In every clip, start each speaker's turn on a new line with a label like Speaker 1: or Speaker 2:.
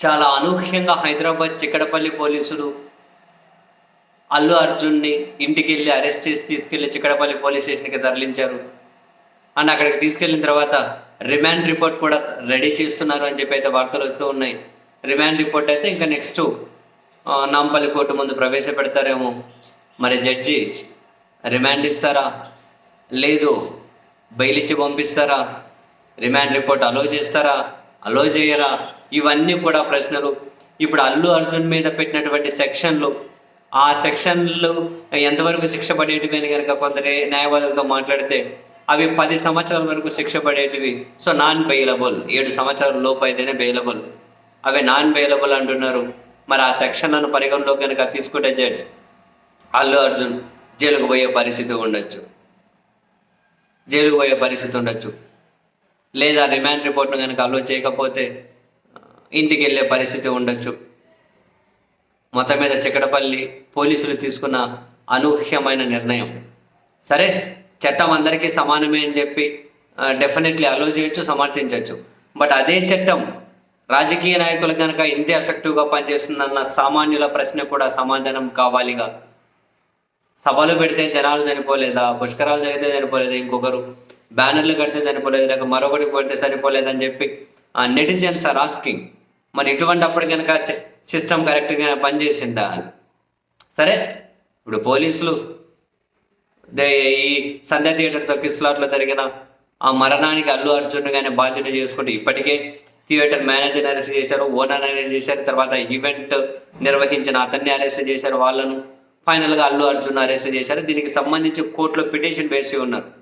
Speaker 1: చాలా అనూహ్యంగా హైదరాబాద్ చిక్కడపల్లి పోలీసులు అల్లు అర్జున్ని ఇంటికి వెళ్ళి అరెస్ట్ చేసి తీసుకెళ్ళి చిక్కడపల్లి పోలీస్ స్టేషన్కి తరలించారు. అండ్ అక్కడికి తీసుకెళ్ళిన తర్వాత రిమాండ్ రిపోర్ట్ కూడా రెడీ చేస్తున్నారు అని చెప్పి అయితే వార్తలు వస్తూ ఉన్నాయి. రిమాండ్ రిపోర్ట్ అయితే ఇంకా నెక్స్ట్ నాంపల్లి కోర్టు ముందు ప్రవేశపెడతారేమో. మరి జడ్జి రిమాండ్ ఇస్తారా? లేదు. బెయిల్ ఇచ్చి పంపిస్తారా? రిమాండ్ రిపోర్ట్ అలో చేస్తారా? అలో చేయరా ఇవన్నీ కూడా ప్రశ్నలు. ఇప్పుడు అల్లు అర్జున్ మీద పెట్టినటువంటి సెక్షన్లు ఆ సెక్షన్లు ఎంతవరకు శిక్ష పడేటివి అని కనుక కొందరు న్యాయవాదులతో మాట్లాడితే అవి పది సంవత్సరాల వరకు శిక్ష పడేటివి. సో నాన్ బెయిలబుల్ ఏడు సంవత్సరాల లోపు అయితేనే బెయిలబుల్ అవి నాన్ బెయిలబుల్ అంటున్నారు. మరి ఆ సెక్షన్లను పరిగణలో కనుక తీసుకుంటే జడ్జ్ అల్లు అర్జున్ జైలుకు పోయే పరిస్థితి ఉండొచ్చు. జైలుకు పోయే పరిస్థితి ఉండొచ్చు. లేదా రిమాండ్ రిపోర్ట్ను కనుక అలో చేయకపోతే ఇంటికి వెళ్ళే పరిస్థితి ఉండొచ్చు. మొత్తం మీద చిక్కడపల్లి పోలీసులు తీసుకున్న అనూహ్యమైన నిర్ణయం. సరే చట్టం అందరికీ సమానమే అని చెప్పి డెఫినెట్లీ అలో చేయొచ్చు సమర్థించవచ్చు బట్ అదే చట్టం రాజకీయ నాయకులు కనుక ఇంతే ఎఫెక్టివ్గా పనిచేస్తుందన్న సామాన్యుల ప్రశ్న కూడా సమాధానం కావాలిగా. సభలు పెడితే జనాలు చనిపోలేదా? పుష్కరాలు జరిగితే చనిపోలేదా? ఇంకొకరు బ్యానర్లు కడితే చనిపోలేదు లేక మరొకటి పెడితే అని చెప్పి ఆ నెటిజన్స్ ఆర్ ఆస్కింగ్ మరి ఇటువంటి అప్పుడు కనుక సిస్టమ్ కరెక్ట్గా పనిచేసిందా అని. సరే ఇప్పుడు పోలీసులు దే ఈ సంధ్య థియేటర్తో కిస్లాట్లో జరిగిన ఆ మరణానికి అల్లు అర్జున్ గానే బాధ్యత చేసుకుంటూ ఇప్పటికే థియేటర్ మేనేజర్ అరెస్ట్ చేశారు ఓనర్ అరెస్ట్ చేశారు తర్వాత ఈవెంట్ నిర్వహించిన అతన్ని అరెస్ట్ చేశారు వాళ్ళను ఫైనల్గా అల్లు అర్జున్ అరెస్ట్ చేశారు. దీనికి సంబంధించి కోర్టులో పిటిషన్ వేసి ఉన్నారు.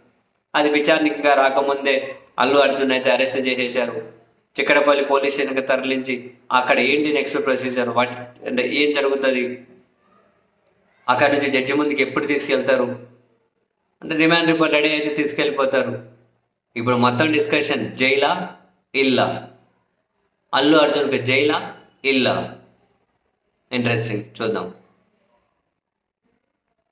Speaker 1: అది విచారణగా రాకముందే అల్లు అర్జున్ అయితే అరెస్ట్ చేసేశారు. చిక్కడపల్లి పోలీస్ స్టేషన్కి తరలించి అక్కడ ఏంటి నెక్స్ట్ ప్రొసీజర్ వాట్ అంటే ఏం జరుగుతుంది? అక్కడ నుంచి జడ్జి ముందుకి ఎప్పుడు తీసుకెళ్తారు? అంటే రిమాండ్ రిపోర్ట్ రెడీ అయితే తీసుకెళ్ళిపోతారు. ఇప్పుడు మొత్తం డిస్కషన్ జైలా ఇల్లా? అల్లు అర్జున్కి జైలా ఇల్లా? ఇంట్రెస్టింగ్ చూద్దాం.